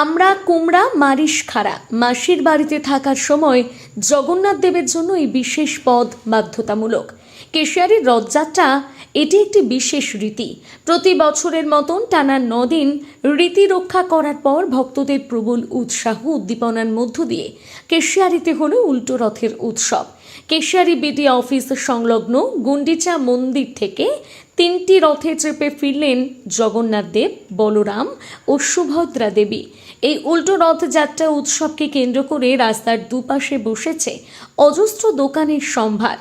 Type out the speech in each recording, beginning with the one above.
আমরা, কুমড়া মারিশ খাড়া। মাসির বাড়িতে থাকার সময় জগন্নাথ দেবের জন্য এই বিশেষ পদ বাধ্যতামূলক। কেশিয়ারির রথযাত্রা এটি একটি বিশেষ রীতি। প্রতি বছরের মতন টানা নদিন রীতি রক্ষা করার পর ভক্তদের প্রবল উৎসাহ উদ্দীপনার মধ্য দিয়ে কেশিয়ারিতে হলো উল্টো রথের উৎসব। কেশিয়ারি বিডি অফিস সংলগ্ন গুন্ডিচা মন্দির থেকে তিনটি রথে চেপে ফিরলেন জগন্নাথ দেব, বলরাম ও সুভদ্রা দেবী। এই উল্টো রথযাত্রা উৎসবকে কেন্দ্র করে রাস্তার দুপাশে বসেছে অজস্র দোকানের সম্ভার।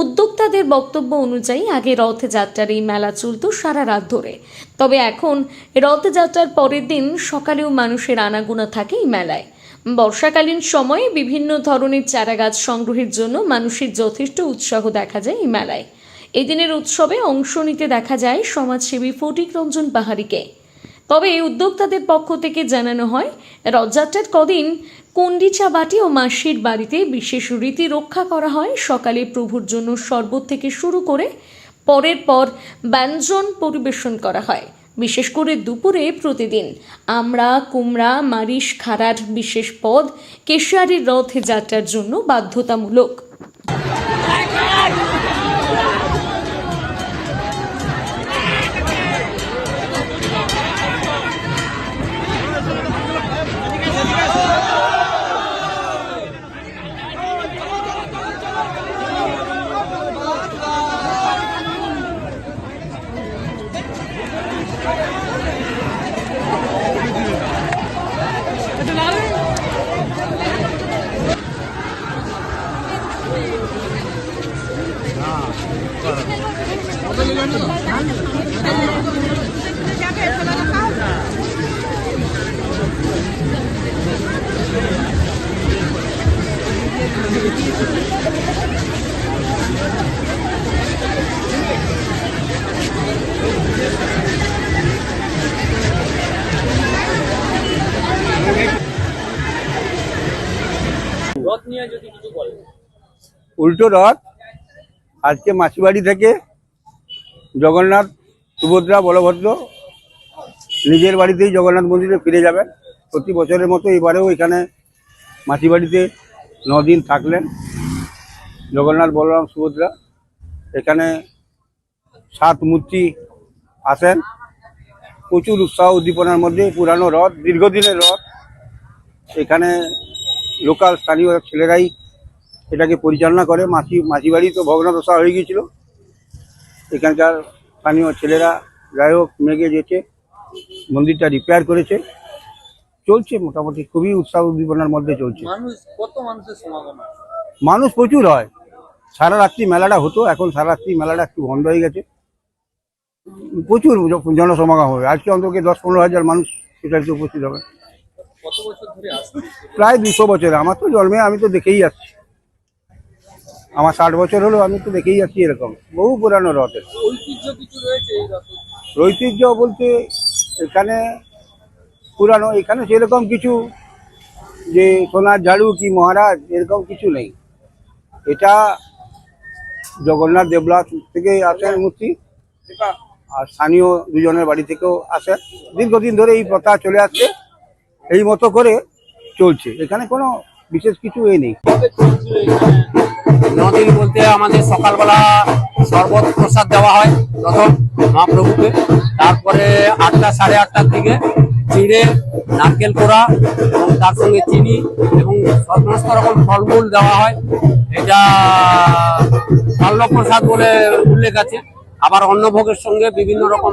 উদ্যোক্তাদের বক্তব্য অনুযায়ী আগে রথযাত্রার এই মেলা চলত সারা রাত ধরে। তবে এখন রথযাত্রার পরের দিন সকালেও মানুষের আনাগোনা থাকে এই মেলায়। বর্ষাকালীন সময়ে বিভিন্ন ধরনের চারাগাছ সংগ্রহের জন্য মানুষের যথেষ্ট উৎসাহ দেখা যায় এই মেলায়। এদিনের উৎসবে অংশ নিতে দেখা যায় সমাজসেবী ফটিক রঞ্জন পাহাড়িকে। তবে উদ্যোক্তাদের পক্ষ থেকে জানানো হয়, রথযাত্রার কদিন কন্ডিচা বাটি ও মাসির বাড়িতে বিশেষ রীতি রক্ষা করা হয়। সকালে প্রভুর জন্য শরবত থেকে শুরু করে পরের পর ব্যঞ্জন পরিবেশন করা হয়। বিশেষ করে দুপুরে প্রতিদিন আমরা, কুমড়া মারিশ খাড়ার বিশেষ পদ কেশিয়ারির রথে যাত্রার জন্য বাধ্যতামূলক। উল্টো রথ আজকে মাসিবাড়ি থেকে জগন্নাথ সুভদ্রা বলভদ্র নিজের বাড়িতেই জগন্নাথ মন্দিরে ফিরে যাবেন। প্রতি বছরের মতো এবারেও এখানে মাসিবাড়িতে দিন থাকলেন জগন্নাথ বলরাম সুভদ্রা। এখানে সাত মূর্তি আসেন। প্রচুর উৎসাহ উদ্দীপনার মধ্যে পুরানো রথ, দীর্ঘদিনের রথ। এখানে লোকাল স্থানীয় ছেলেরাই এটাকে পরিচালনা করে। মাসি মাসি বাড়ি তো ভগ্নদশা হয়ে গিয়েছিল। এখানকার স্থানীয় ছেলেরা যাই হোক মেঘে যেতে মন্দিরটা রিপেয়ার করেছে। চলছে মোটামুটি খুবই উৎসাহ উদ্দীপনার মধ্যে চলছে। মানুষ প্রচুর হয়। সারা রাত্রি মেলাটা হতো এখন সারা রাত্রি মেলাটা একটু বন্ধ হয়ে গেছে। প্রচুর জনসমাগম হবে। আজকে অন্তত দশ পনেরো হাজার মানুষ সেটাতে উপস্থিত হবে কত বছর ধরে আসছে প্রায় দুশো বছর। আমার তো জন্মে আমি তো দেখেই যাচ্ছি। আমার ষাট বছর হলো আমি তো দেখেই যাচ্ছি এরকম। বহু পুরানো রথের ঐতিহ্য বলতে এখানে পুরানো এখানে সেরকম কিছু যে সোনার ঝাড়ু কি মহারাজ এরকম কিছু নেই। এটা জগন্নাথ দেবলা থেকে আসেন মূর্তি আর স্থানীয় দুজনের বাড়ি থেকেও আসে দীর্ঘদিন ধরে এই প্রথা চলে আসছে। এই মতো করে চলছে। এখানে কোনো বিশেষ কিছু এ নেই। নদিন বলতে আমাদের সকালবেলা শরবত প্রসাদ দেওয়া হয় প্রথম মহাপ্রভুকে। তারপরে আটটা, সাড়ে আটটার দিকে চিড়ে, নারকেল কোড়া এবং তার সঙ্গে চিনি এবং সমস্ত রকম ফলমূল দেওয়া হয়। এটা প্রসাদ বলে উল্লেখ আছে। আবার অন্নভোগের সঙ্গে বিভিন্ন রকম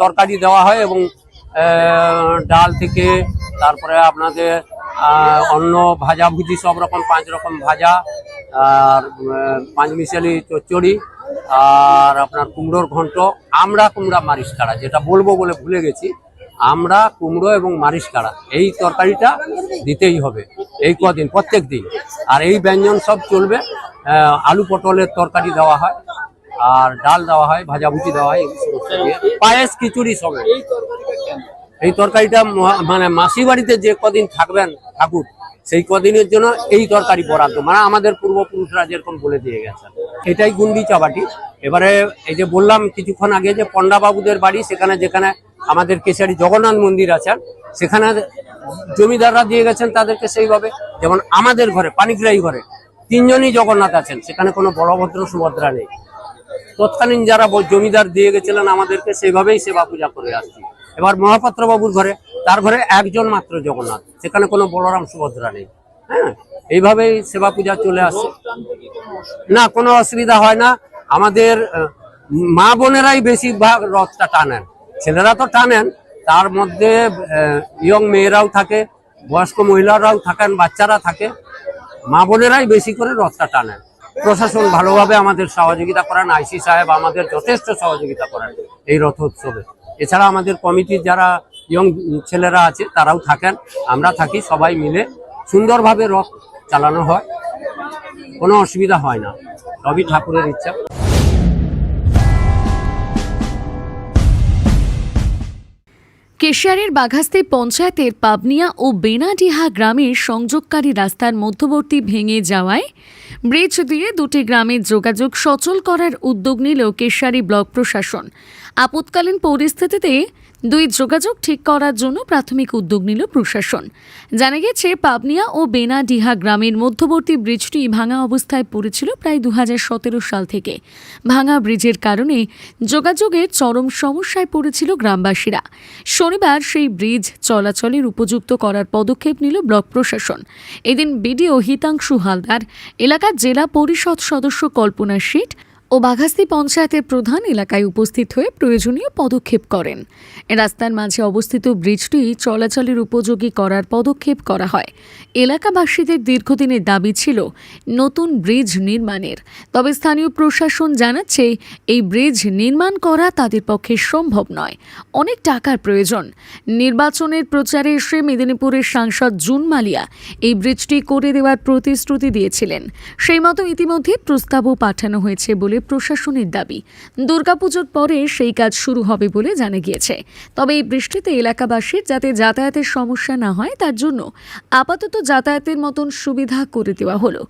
তরকারি দেওয়া হয় এবং ডাল থেকে তারপরে আপনাদের অন্য ভাজা ভুজি সব রকম পাঁচ রকম ভাজা আর আহ, পাঁচ মিশালি চচ্চড়ি আর আপনার কুমড়োর ঘন্ট আমরা কুমড়া মারিচ কাড়া যেটা বলব বলে ভুলে গেছি আমরা কুমড়ো এবং মারিচ কাড়া এই তরকারিটা দিতেই হবে এই কদিন প্রত্যেক দিন আর এই ব্যঞ্জন সব চলবে আলু পটলের তরকারি দেওয়া হয় আর ডাল দেওয়া হয় ভাজাভুজি দেওয়া হয়। পায়েস খিচুড়ি সঙ্গে এই তরকারিটা মানে মাসি বাড়িতে যে কদিন থাকবেন ঠাকুর সেই কদিনের জন্য এই তরকারি বরাদ্দ। মানে আমাদের পূর্বপুরুষরা যেরকম বলে দিয়ে গেছেন। এটাই গুন্ডি চাবাটি। এবারে এই যে বললাম কিছুক্ষণ আগে যে পণ্ডাবাবুদের বাড়ি সেখানে যেখানে আমাদের কেশারি জগন্নাথ মন্দির আছেন সেখানে জমিদাররা দিয়ে গেছেন তাদেরকে সেইভাবে। যেমন আমাদের ঘরে পানিগ্রাহী ঘরে তিনজনই জগন্নাথ আছেন সেখানে কোনো বলভদ্র সুভদ্রা নেই। তৎকালীন যারা জমিদার দিয়ে গেছিলেন আমাদেরকে সেভাবেই সেবা পূজা করে আসছি। এবার মহাপাত্র বাবুর ঘরে, তার ঘরে একজন মাত্র জগন্নাথ, সেখানে কোনো বলরাম সুভদ্রা নেই। হ্যাঁ? এইভাবেই সেবা পূজা চলে আসছে না, কোনো অসুবিধা হয় না। আমাদের মা বোনেরাই বেশিরভাগ রথটা টানেন। ছেলেরা তো টানেন। তার মধ্যে ইয়ং মেয়েরাও থাকে, বয়স্ক মহিলারাও থাকেন, বাচ্চারা থাকে। মা বোনেরাই বেশি করে রথটা টানেন। প্রশাসন ভালোভাবে আমাদের সহযোগিতা করেন, আইসি সাহেব আমাদের যথেষ্ট সহযোগিতা করেন এই রথ উৎসবে। এছাড়া আমাদের কমিটির যারা ইয়ং ছেলেরা আছে, তারাও থাকেন। আমরা থাকি সবাই মিলে। সুন্দরভাবে রথ চালানো হয়। কোনো অসুবিধা হয় না। রবি ঠাকুরের ইচ্ছা। কেশিয়ারের বাঘাস্তি পঞ্চায়েতের পাবনিয়া ও বেনাডিহা গ্রামের সংযোগকারী রাস্তার মধ্যবর্তী ভেঙে যাওয়ায় ব্রিজ দিয়ে দুটি গ্রামের যোগাযোগ সচল করার উদ্যোগ নিল কেশিয়ারি ব্লক প্রশাসন। আপৎকালীন পরিস্থিতিতে দুই যোগাযোগ ঠিক করার জন্য প্রাথমিক উদ্যোগ নিল প্রশাসন। জানা গেছে, পাবনিয়া ও বেনাডিহা গ্রামের মধ্যবর্তী ব্রিজটি ভাঙা অবস্থায় পড়েছিল প্রায় দু হাজার সতেরো সাল থেকে। ভাঙা ব্রিজের কারণে যোগাযোগের চরম সমস্যায় পড়েছিল গ্রামবাসীরা। শনিবার সেই ব্রিজ চলাচলের উপযুক্ত করার পদক্ষেপ নিল ব্লক প্রশাসন। এদিন বিডিও হিতাংশু হালদার, এলাকার জেলা পরিষদ সদস্য কল্পনা শেঠ ও বাঘাস্তি পঞ্চায়েতের প্রধান এলাকায় উপস্থিত হয়ে প্রয়োজনীয় পদক্ষেপ করেন। রাস্তার মাঝে অবস্থিত ব্রিজটি চলাচলের উপযোগী করার পদক্ষেপ করা হয়। এলাকাবাসীদের দীর্ঘদিনের দাবি ছিল নতুন ব্রিজ নির্মাণের। তবে স্থানীয় প্রশাসন জানাচ্ছে, এই ব্রিজ নির্মাণ করা তাদের পক্ষে সম্ভব নয়। অনেক টাকার প্রয়োজন। নির্বাচনের প্রচারে এসে মেদিনীপুরের সাংসদ জুন মালিয়া এই ব্রিজটি করে দেওয়ার প্রতিশ্রুতি দিয়েছিলেন। সেই মতো ইতিমধ্যে প্রস্তাবও পাঠানো হয়েছে বলে প্রশাসনের দাবি। দুর্গাপুজোর পরে সেই কাজ শুরু হবে বলে জানা গিয়েছে। তবে এই বৃষ্টিতে এলাকাবাসীর যাতে যাতায়াতের সমস্যা না হয় তার জন্য আপাতত যাতায়াতের মতন সুবিধা করে দেওয়া হলো।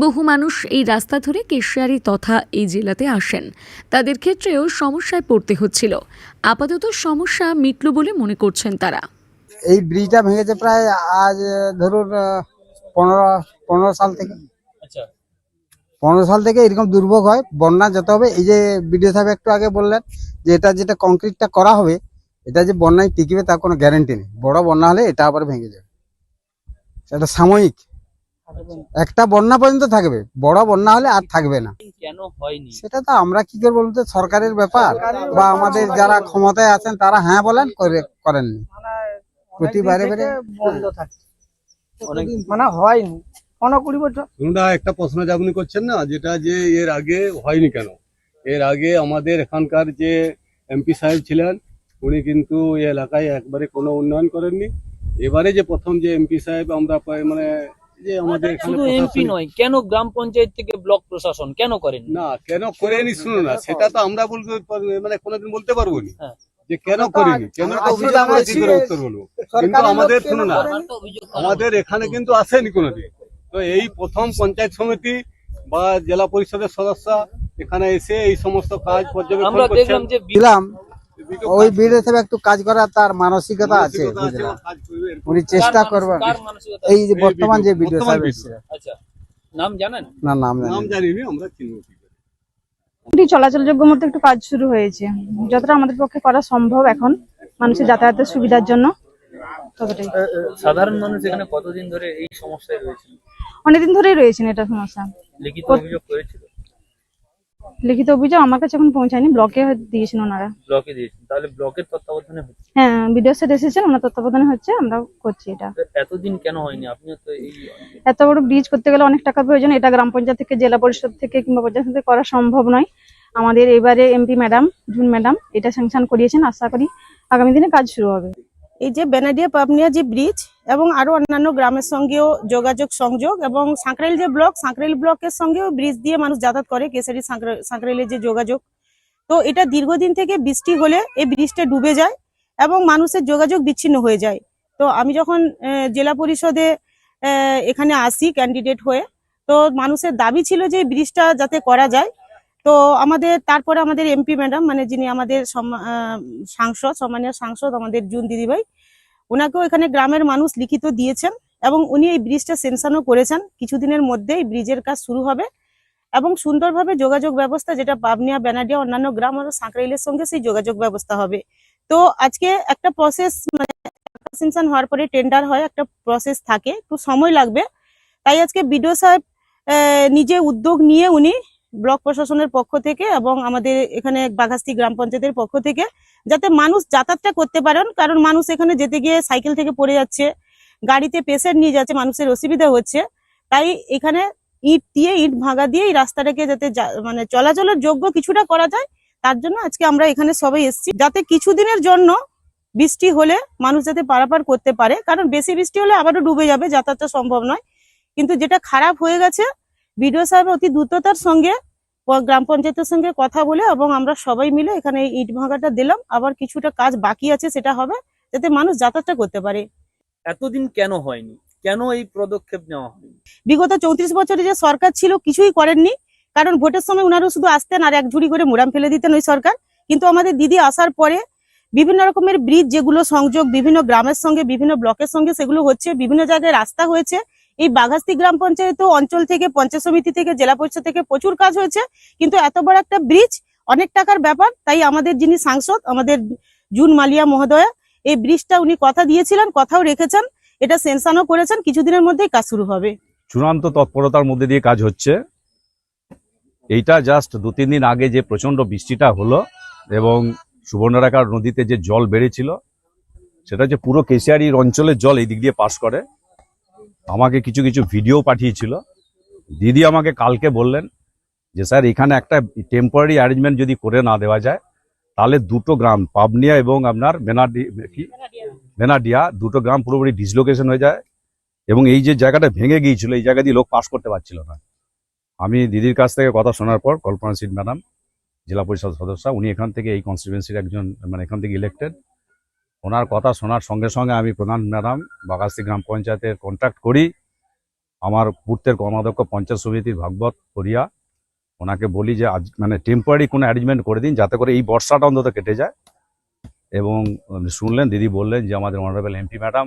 বহু মানুষ এই রাস্তা ধরে কেশিয়ারি তথা এই জেলাতে আসেন। তাদের ক্ষেত্রেও সমস্যায় পড়তে হচ্ছিল। আপাতত সমস্যা মিটল বলে মনে করছেন তারা। এই ব্রিজটা ভেঙেছে প্রায় আজ ধরুন পনেরো পনেরো সাল থেকে। আচ্ছা। পনেরো সাল থেকে এরকম দুর্ভোগ হয় বন্যা যেতে হবে এই যে বিডিও সাহেব একটু আগে বললেন যে এটা যেটা কংক্রিটটা করা হবে এটা যে বন্যায় টিকবে তার কোনো গ্যারেন্টি নেই। বড় বন্যা হলে এটা আবার ভেঙে যাবে। এটা সাময়িক। একটা বন্যা পর্যন্ত থাকবে বড় বন্যা হলে আর থাকবে না। কেন হয়নি? সেটা তো আমরা কি করব বলতে সরকারের ব্যাপার বা আমাদের যারা ক্ষমতায় আছেন তারা হ্যাঁ বলেন করে করেননি। প্রতিবারে বারে বন্ধ থাকে। মানে হয়নি। পনেরো কুড়ি বছর। তোমরা একটা প্রশ্ন যে আপনি করছেন না যেটা যে এর আগে হয়নি কেন? এর আগে আমাদের এখানকার যে এমপি সাহেব ছিলেন উনি কিন্তু এই এলাকায় একবারে কোনো উন্নয়ন করেননি। এবারে যে প্রথম যে এমপি সাহেব আমরা পাই মানে যে আমাদের এখানে শুধু এমপি নয় কেন গ্রাম পঞ্চায়েত থেকে ব্লক প্রশাসন কেন করেন না কেন করেনি শুনো না সেটা তো আমরা বলতে মানে কোনোদিন বলতে পারব না। হ্যাঁ। যে কেন করিনি? কেন আমরা কিন্তু আমাদের শুনো না আমাদের এখানে কিন্তু আসেনি কোনোদিন। তো এই প্রথম পঞ্চায়েত সমিতি বা জেলা পরিষদের সদস্য এখানে এসে এই সমস্ত কাজ পর্যবেক্ষণ আমরা করছেন। দিলাম। ওই বিডিও সাহেব একটু কাজ করার তার মানসিকতা আছে। উনি চেষ্টা করবেন। এই যে বর্তমান যে এসেছিলেন আচ্ছা নাম জানেন? না নাম জানি নাম জানিনি আমরা চিনব কি করে। একটু চলাচলযোগ্য মতো একটু কাজ শুরু হয়েছে। যতটা আমাদের পক্ষে করা সম্ভব এখন মানুষের যাতায়াতের সুবিধার জন্য ততটাই। সাধারণ মানুষ এখানে কতদিন ধরে এই সমস্যায় রয়েছে অনেকদিন ধরেই রয়েছেন এটা সমস্যা। লিখিত অভিযোগ করেছিল? লিখিত অভিযোগ আমার কাছে এখন পৌঁছায়নি ব্লকে দিয়েছেন ওনারা। ব্লকে দিয়েছেন। তাহলে ব্লকের তত্ত্বাবধানে হ্যাঁ বিডিও স্যার এসেছেন ওনার তত্ত্বাবধানে হচ্ছে আমরা করছি এটা। এতদিন কেন হয়নি? আপনিও তো এই এত বড় ব্রিজ করতে গেলে অনেক টাকা প্রয়োজন এটা গ্রাম পঞ্চায়েত থেকে জেলা পরিষদ থেকে কিংবা পঞ্চায়েত থেকে করা সম্ভব নয়। আমাদের এবারে এমপি ম্যাডাম জুন ম্যাডাম এটা স্যাংশন করিয়েছেন আশা করি আগামী দিনে কাজ শুরু হবে। এই যে বেনাডিয়া পাবনিয়া যে ব্রিজ এবং আরও অন্যান্য গ্রামের সঙ্গেও যোগাযোগ, সংযোগ এবং সাঁকরাইল যে ব্লক সাঁকরাইল ব্লকের সঙ্গেও ব্রিজ দিয়ে মানুষ যাতায়াত করে কেশারি সাঁকরা- সাঁকরাইলের যে যোগাযোগ। তো এটা দীর্ঘদিন থেকে বৃষ্টি হলে এই ব্রিজটা ডুবে যায় এবং মানুষের যোগাযোগ বিচ্ছিন্ন হয়ে যায়। তো আমি যখন জেলা পরিষদে এখানে আসি ক্যান্ডিডেট হয়ে, তো মানুষের দাবি ছিল যে ব্রিজটা যাতে করা যায়। তো আমাদের, তারপরে আমাদের এমপি ম্যাডাম মানে যিনি আমাদের সাংসদ, সম্মানীয় সাংসদ আমাদের জুন দিদিভাই ওনাকেও এখানে গ্রামের মানুষ লিখিত দিয়েছেন এবং উনি এই ব্রিজটা সেনশনও করেছেন। কিছুদিনের মধ্যে এই ব্রিজের কাজ শুরু হবে এবং সুন্দরভাবে যোগাযোগ ব্যবস্থা যেটা পাবনিয়া, বেনাডিয়া, অন্যান্য গ্রাম আর সাঁকরাইলের সঙ্গে সেই যোগাযোগ ব্যবস্থা হবে। তো আজকে একটা প্রসেস মানে সেনশন হওয়ার পরে টেন্ডার হয়, একটা প্রসেস থাকে, একটু সময় লাগবে। তাই আজকে বিডিও সাহেব নিজে উদ্যোগ নিয়ে উনি ব্লক প্রশাসনের পক্ষ থেকে এবং আমাদের এখানে বাঘাস্তি গ্রাম পঞ্চায়েতের পক্ষ থেকে, যাতে মানুষ যাতায়াতটা করতে পারেন, কারণ মানুষ এখানে যেতে গিয়ে সাইকেল থেকে পড়ে যাচ্ছে, গাড়িতে পেশেন্ট নিয়ে যাচ্ছে, মানুষের অসুবিধা হচ্ছে। তাই এখানে ইট দিয়ে, ইট ভাঙা দিয়ে এই রাস্তাটাকে যাতে মানে চলাচলের যোগ্য কিছুটা করা যায়, তার জন্য আজকে আমরা এখানে সবাই এসেছি। যাতে কিছুদিনের জন্য বৃষ্টি হলে মানুষ যাতে পারাপার করতে পারে, কারণ বেশি বৃষ্টি হলে আবারও ডুবে যাবে, যাতায়াতটা সম্ভব নয়। কিন্তু যেটা খারাপ হয়ে গেছে বিডিও সাহেব অতি দ্রুততার সঙ্গে গ্রাম পঞ্চায়েতের সঙ্গে কথা বলে এবং আমরা সবাই মিলে এখানে ইট ভাঙাটা দিলাম। আবার কিছুটা কাজ বাকি আছে সেটা হবে যাতে মানুষ যাতায়াতটা করতে পারে। এতদিন কেন হয়নি? কেন এই পদক্ষেপ নেওয়া হয়নি? বিগত চৌত্রিশ বছরে যে সরকার ছিল কিছুই করেননি। কারণ ভোটের সময় উনারও শুধু আসতেন আর এক ঝুড়ি করে মুরাম ফেলে দিতেন ওই সরকার। কিন্তু আমাদের দিদি আসার পরে বিভিন্ন রকমের ব্রিজ যেগুলো সংযোগ বিভিন্ন গ্রামের সঙ্গে বিভিন্ন ব্লকের সঙ্গে সেগুলো হচ্ছে বিভিন্ন জায়গায় রাস্তা হয়েছে। এই বাঘাস্তি গ্রাম পঞ্চায়েত অঞ্চল থেকে পঞ্চায়েত সমিতি থেকে, জেলা পরিষদ থেকে প্রচুর কাজ হয়েছে। কিন্তু এত বড় একটা ব্রিজ অনেক টাকার ব্যাপার, তাই আমাদের যিনি সাংসদ, আমাদের জুন মালিয়া মহোদয়া, এই ব্রিজটা উনি কথা দিয়েছিলেন, কথাও রেখেছেন, এটা সেনশনও করেছেন, কিছুদিনের মধ্যেই কাজ শুরু হবে। চূড়ান্ত তৎপরতার মধ্যে দিয়ে কাজ হচ্ছে। এইটা জাস্ট দু, তিন দিন আগে যে প্রচণ্ড বৃষ্টিটা হলো এবং সুবর্ণরেখার নদীতে যে জল বেড়েছিল, সেটা হচ্ছে পুরো কেশিয়ারির অঞ্চলের জল এই দিক দিয়ে পাশ করে। আমাকে কিছু কিছু ভিডিও পাঠিয়েছিল। দিদি আমাকে কালকে বললেন যে, স্যার, এখানে একটা টেম্পোরারি অ্যারেঞ্জমেন্ট যদি করে না দেওয়া যায়, তাহলে দুটো গ্রাম, পাবনিয়া এবং আপনার বেনাডি কি? বেনাডিয়া দুটো গ্রাম পুরোপুরি ডিসলোকেশন হয়ে যায় এবং এই যে জায়গাটা ভেঙে গিয়েছিল, এই জায়গা দিয়ে লোক পাস করতে পারছিল না। আমি দিদির কাছ থেকে কথা শোনার পর কল্পনা সিট ম্যাডাম, জেলা পরিষদ সদস্য, উনি এখান থেকে এই কনস্টিটুয়েন্সির একজন মানে এখান থেকে ইলেক্টেড ওনার কথা শোনার সঙ্গে সঙ্গে আমি প্রধান ম্যাডাম বাগাস্তি গ্রাম পঞ্চায়েতের কন্ট্যাক্ট করি। আমার পূর্তের কর্মাধ্যক্ষ পঞ্চায়েত সমিতির ভাগবত করিয়া ওনাকে বলি যে, আজ মানে টেম্পোরারি কোনো অ্যারেঞ্জমেন্ট করে দিন যাতে করে এই বর্ষাটা অন্তত কেটে যায়। এবং শুনলেন, দিদি বললেন যে, আমাদের অনারেবল এমপি ম্যাডাম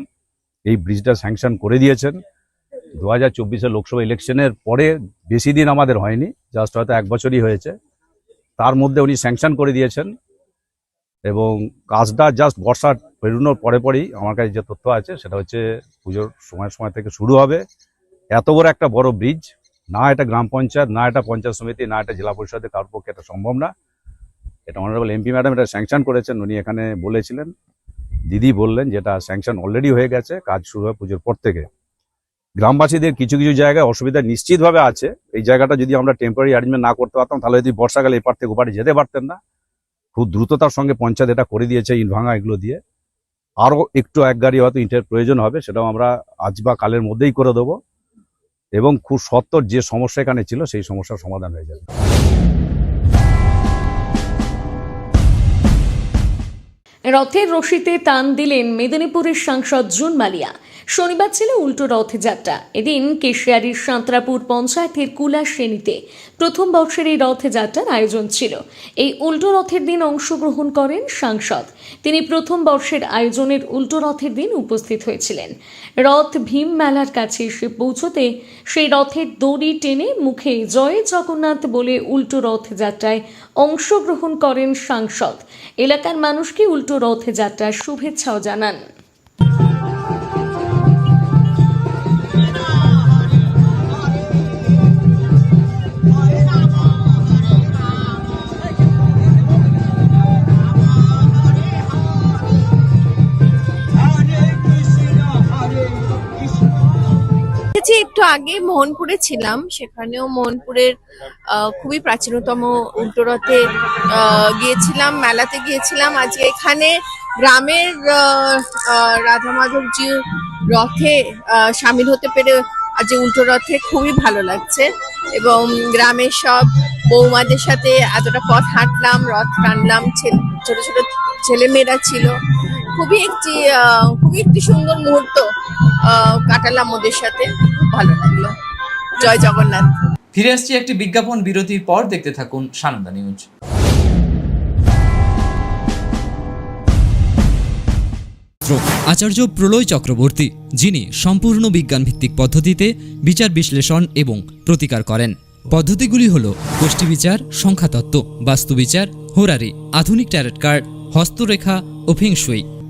এই ব্রিজটা স্যাংশন করে দিয়েছেন। দু হাজার চব্বিশের লোকসভা ইলেকশনের পরে বেশি দিন আমাদের হয়নি জাস্ট হয়তো এক বছরই হয়েছে। তার মধ্যে উনি স্যাংশন করে দিয়েছেন। এবং কাজটা জাস্ট বর্ষা পেরোনোর পরে পরেই আমার কাছে যে তথ্য আছে, সেটা হচ্ছে পুজোর সময় সময় থেকে শুরু হবে। এত বড় একটা বড় ব্রিজ না এটা গ্রাম পঞ্চায়েত, না এটা পঞ্চায়েত সমিতি, না এটা জেলা পরিষদের কারোর পক্ষে এটা সম্ভব না। এটা অনারেবল এমপি ম্যাডাম এটা স্যাংশন করেছেন, উনি এখানে বলেছিলেন। দিদি বললেন যেটা স্যাংশন অলরেডি হয়ে গেছে, কাজ শুরু হয় পুজোর পর থেকে। গ্রামবাসীদের কিছু কিছু জায়গায় অসুবিধা নিশ্চিতভাবে আছে। এই জায়গাটা যদি আমরা টেম্পোরারি অ্যারেঞ্জমেন্ট না করতে পারতাম, তাহলে যদি বর্ষাকালে এপার থেকে ওপারে যেতে পারতেন না। খুব দ্রুততার সঙ্গে পঞ্চায়েত এটা করে দিয়েছে ইট ভাঙা এগুলো দিয়ে। আরও একটু এক গাড়ি হয়তো ইটের প্রয়োজন হবে, সেটাও আমরা আজ বা কালের মধ্যেই করে দেবো। এবং খুব সত্তর যে সমস্যা এখানে ছিল, সেই সমস্যার সমাধান হয়ে যাবে। রথের রশিতে টান দিলেন মেদিনীপুরের সাংসদ জুন মালিয়া। শনিবার ছিল উল্টো রথযাত্রা। এদিন কেশিয়ারির সাঁতরাপুর পঞ্চায়েতের কুলা শ্রেণীতে প্রথম বর্ষের এই রথযাত্রার আয়োজন ছিল। এই উল্টো রথের দিন অংশগ্রহণ করেন সাংসদ। তিনি প্রথম বর্ষের আয়োজনের উল্টো রথের দিন উপস্থিত হয়েছিলেন। রথ ভীম মেলার কাছে এসে পৌঁছতে সেই রথের দড়ি টেনে মুখে জয় জগন্নাথ বলে উল্টো রথযাত্রায় অংশগ্রহণ করেন সাংসদ। এলাকার মানুষকে উল্টো রথযাত্রার শুভেচ্ছাও জানান। আগে মোহনপুরে ছিলাম, সেখানেও মোহনপুরের খুবই প্রাচীনতম উল্টোরথে গিয়েছিলাম, মেলাতে গিয়েছিলাম। আজকে এখানে গ্রামের রাধা মাধবজি রথে সামিল হতে পেরে আজ উল্টো রথে খুবই ভালো লাগছে এবং গ্রামের সব বৌমাদের সাথে এতটা পথ হাঁটলাম, রথ টানলাম ছোট ছোট ছেলে মেয়েরা ছিল। খুবই একটি খুবই একটি সুন্দর মুহূর্ত কাটালাম ওদের সাথে। খুব ভালো লাগল। জয় জগন্নাথ। ফিরে আসছি একটি বিজ্ঞাপন বিরতির পর। দেখতে থাকুন সানন্দা নিউজ। আচার্য প্রলয় চক্রবর্তী যিনি সম্পূর্ণ বিজ্ঞানভিত্তিক পদ্ধতিতে বিচার বিশ্লেষণ এবং প্রতিকার করেন। পদ্ধতিগুলি হল গোষ্ঠী বিচার সংখ্যাতত্ত্ব বাস্তুবিচার হোরারি আধুনিক ট্যারেট কার্ড হস্তরেখা ও ফিংশুই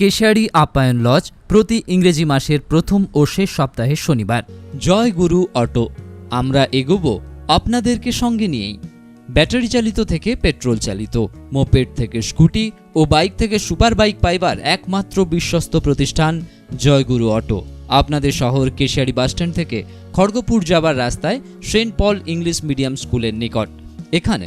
কেশিয়ারি আপ্যায়ন লজ প্রতি ইংরেজি মাসের প্রথম ও শেষ সপ্তাহে শনিবার। জয় গুরু অটো, আমরা এগোব আপনাদেরকে সঙ্গে নিয়েই। ব্যাটারি চালিত থেকে পেট্রোল চালিত, মোপেড থেকে স্কুটি ও বাইক থেকে সুপার বাইক পাইবার একমাত্র বিশ্বস্ত প্রতিষ্ঠান জয়গুরু অটো। আপনাদের শহর কেশিয়ারি বাসস্ট্যান্ড থেকে খড়গপুর যাবার রাস্তায় সেন্ট পল ইংলিশ মিডিয়াম স্কুলের নিকট। এখানে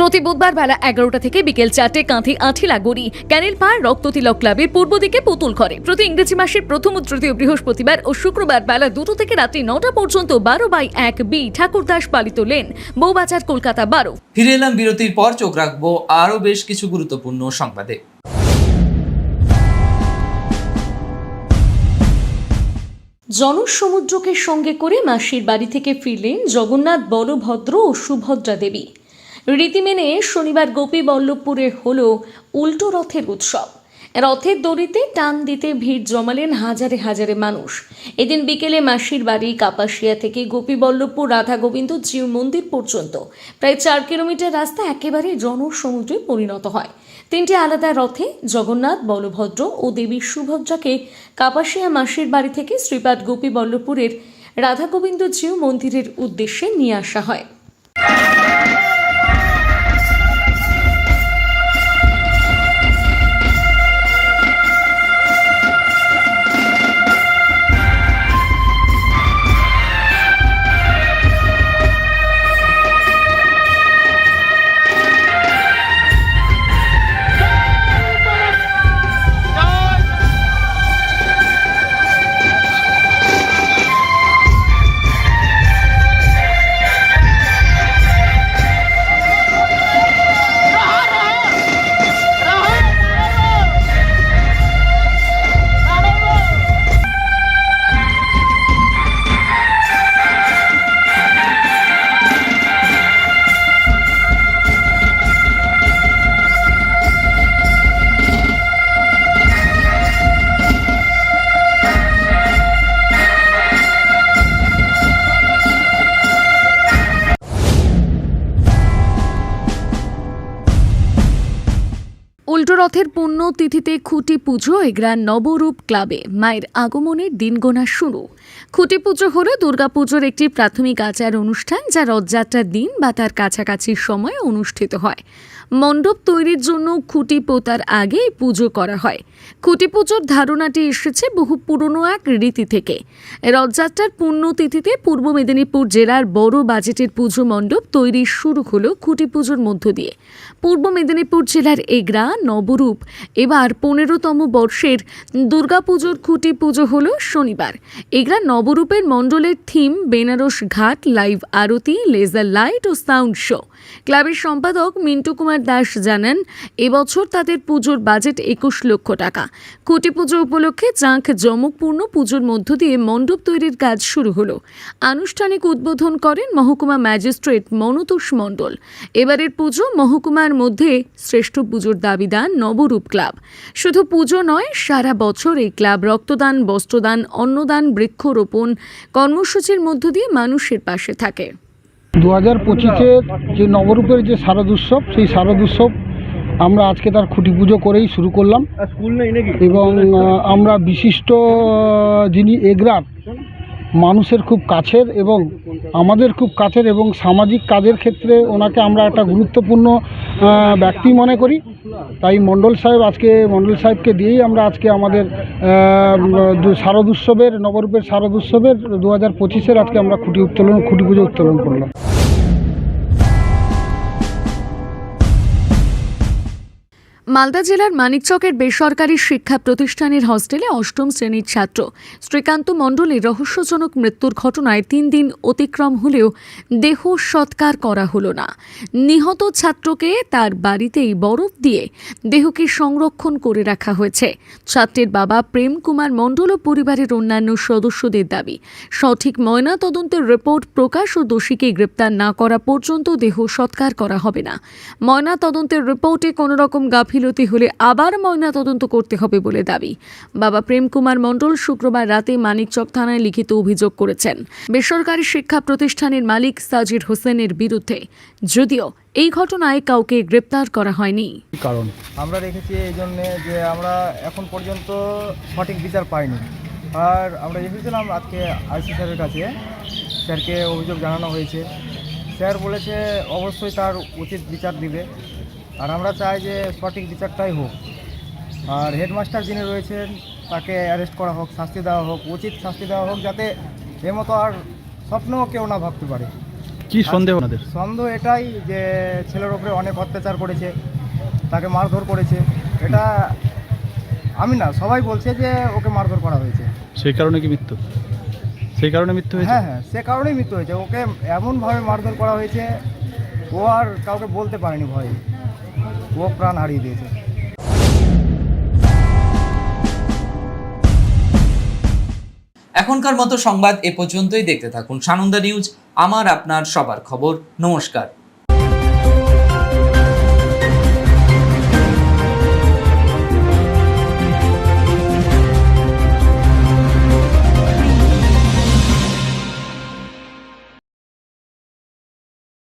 প্রতি বুধবার বেলা এগারোটা থেকে বিকেল চারটে কাঁথি আঠিলা গড়ি ক্যানেল পাড় রক্ত তিলক ক্লাবের পূর্ব দিকে পুতুল ঘরে। প্রতি ইংরেজি মাসের প্রথম ও তৃতীয় বৃহস্পতিবার ও শুক্রবার বেলা দুটো থেকে রাত্রি নটা পর্যন্ত বারো বাই এক বি ঠাকুরদাস পালিত লেন বৌবাজার কলকাতা বারো। ফিরে এলাম বিরতির পর চোখ রাখব আরও বেশ কিছু গুরুত্বপূর্ণ সংবাদে। জনসমুদ্রকে সঙ্গে করে মাসির বাড়ি থেকে ফিরলেন জগন্নাথ বলভদ্র ও সুভদ্রা দেবী। রীতি মেনে শনিবার গোপী বল্লভপুরে হল উল্টো রথের উৎসব। রথের দড়িতে টান দিতে ভিড় জমালেন হাজারে হাজারে মানুষ। এদিন বিকেলে মাসির বাড়ি কাপাসিয়া থেকে গোপীবল্লভপুর রাধা গোবিন্দ জিউ মন্দির পর্যন্ত। প্রায় চার কিলোমিটার রাস্তা একেবারে জনসমুদ্রে পরিণত হয়। তিনটি আলাদা রথে জগন্নাথ, বলভদ্র ও দেবী সুভদ্রাকে কাপাসিয়া মাসির বাড়ি থেকে শ্রীপাদ গোপীবল্লভপুরের রাধা গোবিন্দ জিউ মন্দিরের উদ্দেশ্যে নিয়ে আসা হয়। উল্টো রথের পুণ্য তিথিতে খুঁটি পুজো এগ্রা নবরূপ ক্লাবে। মায়ের আগমনের দিন গোনা শুরু। খুঁটি পুজো হল দুর্গাপুজোর একটি প্রাথমিক আচার অনুষ্ঠান যা রথযাত্রার দিন বা তার কাছাকাছি সময়ে অনুষ্ঠিত হয়। মণ্ডপ তৈরির জন্য খুঁটি পোতার আগে পুজো করা হয়। খুঁটি পুজোর ধারণাটি এসেছে বহু পুরনো এক রীতি থেকে। রথযাত্রার পুণ্যতিথিতে পূর্ব মেদিনীপুর জেলার বড় বাজেটের পুজো মণ্ডপ তৈরি শুরু হলো খুঁটি পুজোর মধ্য দিয়ে। পূর্ব মেদিনীপুর জেলার এগরা, নবরূপ। এবার পনেরোতম বর্ষের দুর্গাপুজোর খুঁটি পুজো হল শনিবার। এগরা, নবরূপের মণ্ডলের থিম বেনারস ঘাট, লাইভ আরতি, লেজার লাইট ও সাউন্ড শো। ক্লাবের সম্পাদক মিন্টু কুমার দাস জানান, এবছর তাদের পুজোর বাজেট একুশ লক্ষ টাকা। খুঁটি পুজো উপলক্ষে জাঁক জমকপূর্ণ পুজোর মধ্য দিয়ে মণ্ডপ তৈরির কাজ শুরু হলো। আনুষ্ঠানিক উদ্বোধন করেন মহকুমা ম্যাজিস্ট্রেট মনতোষ মণ্ডল। এবারের পুজো মহকুমার মধ্যে শ্রেষ্ঠ পুজোর দাবিদার নবরূপ ক্লাব। শুধু পুজো নয় সারা বছর এই ক্লাব রক্তদান বস্ত্রদান অন্নদান বৃক্ষরোপণ কর্মসূচির মধ্য দিয়ে মানুষের পাশে থাকে। দু হাজার পঁচিশের যে নবরূপের যে শারদ উৎসব সেই শারদ উৎসব আমরা আজকে তার খুঁটি পুজো করেই শুরু করলাম। এবং আমরা বিশিষ্ট আহ, যিনি এগরার মানুষের খুব কাছের এবং আমাদের খুব কাছের এবং সামাজিক কাজের ক্ষেত্রে ওনাকে আমরা একটা গুরুত্বপূর্ণ ব্যক্তি মনে করি। তাই মণ্ডল সাহেব আজকে, মণ্ডল সাহেবকে দিয়েই আমরা আজকে আমাদের শারদ উৎসবের নবরূপের শারদ উৎসবের দু হাজার পঁচিশের আজকে আমরা খুঁটি উত্তোলন, খুঁটি পুজো উত্তোলন করলাম। মালদা জেলার মানিকচকের বেসরকারি শিক্ষা প্রতিষ্ঠানের হস্টেলে অষ্টম শ্রেণির ছাত্র শ্রীকান্ত মণ্ডলের রহস্যজনক মৃত্যুর ঘটনায় তিন দিন অতিক্রম হলেও দেহ সৎকার করা হলো না। নিহত ছাত্রকে তার বাড়িতেই বরফ দিয়ে দেহকে সংরক্ষণ করে রাখা হয়েছে। ছাত্রের বাবা প্রেম কুমার মণ্ডল ও পরিবারের অন্যান্য সদস্যদের দাবি, সঠিক ময়না তদন্তের রিপোর্ট প্রকাশ ও দোষীকে গ্রেপ্তার না করা পর্যন্ত দেহ সৎকার করা হবে না। ময়না তদন্তের রিপোর্টে কোনো রকম গাফিলতি হলে আবার ময়না তদন্ত করতে হবে বলে দাবি। বাবা প্রেম কুমার মণ্ডল শুক্রবার রাতে মানিকচক থানায় লিখিত অভিযোগ করেছেন। বেসরকারি শিক্ষা প্রতিষ্ঠানের মালিক সাজির হোসেনের বিরুদ্ধে। যদিও এই ঘটনায় কাউকে গ্রেপ্তার করা হয়নি। কারণ? আমরা রেখেছি এই জন্যে যে আমরা এখন পর্যন্ত সঠিক বিচার পাইনি। আর আমরা এসেছিলাম আজকে আইসি স্যারের কাছে, স্যারকে অভিযোগ জানানো হয়েছে। স্যার বলেছে অবশ্যই তার উচিত বিচার দিবে। আর আমরা চাই যে সঠিক বিচারটাই হোক। আর হেডমাস্টার যিনি রয়েছেন তাকে অ্যারেস্ট করা হোক শাস্তি দেওয়া হোক উচিত শাস্তি দেওয়া হোক যাতে এ মতো আর স্বপ্নও কেউ না ভাবতে পারে। কি সন্দেহ ওনাদের? সন্দেহ এটাই যে ছেলের ওপরে অনেক অত্যাচার করেছে তাকে মারধর করেছে। এটা আমি না সবাই বলছে যে ওকে মারধর করা হয়েছে। সেই কারণে কি মৃত্যু? সেই কারণে মৃত্যু হয়েছে? হ্যাঁ হ্যাঁ সে কারণেই মৃত্যু হয়েছে। ওকে এমনভাবে মারধর করা হয়েছে ও আর কাউকে বলতে পারেনি ভয়ে। ও প্রাণ হারিয়ে দিয়েছে। এখনকার মতো সংবাদ এ পর্যন্তই। দেখতে থাকুন সানন্দা নিউজ, আমার আপনার সবার খবর। নমস্কার।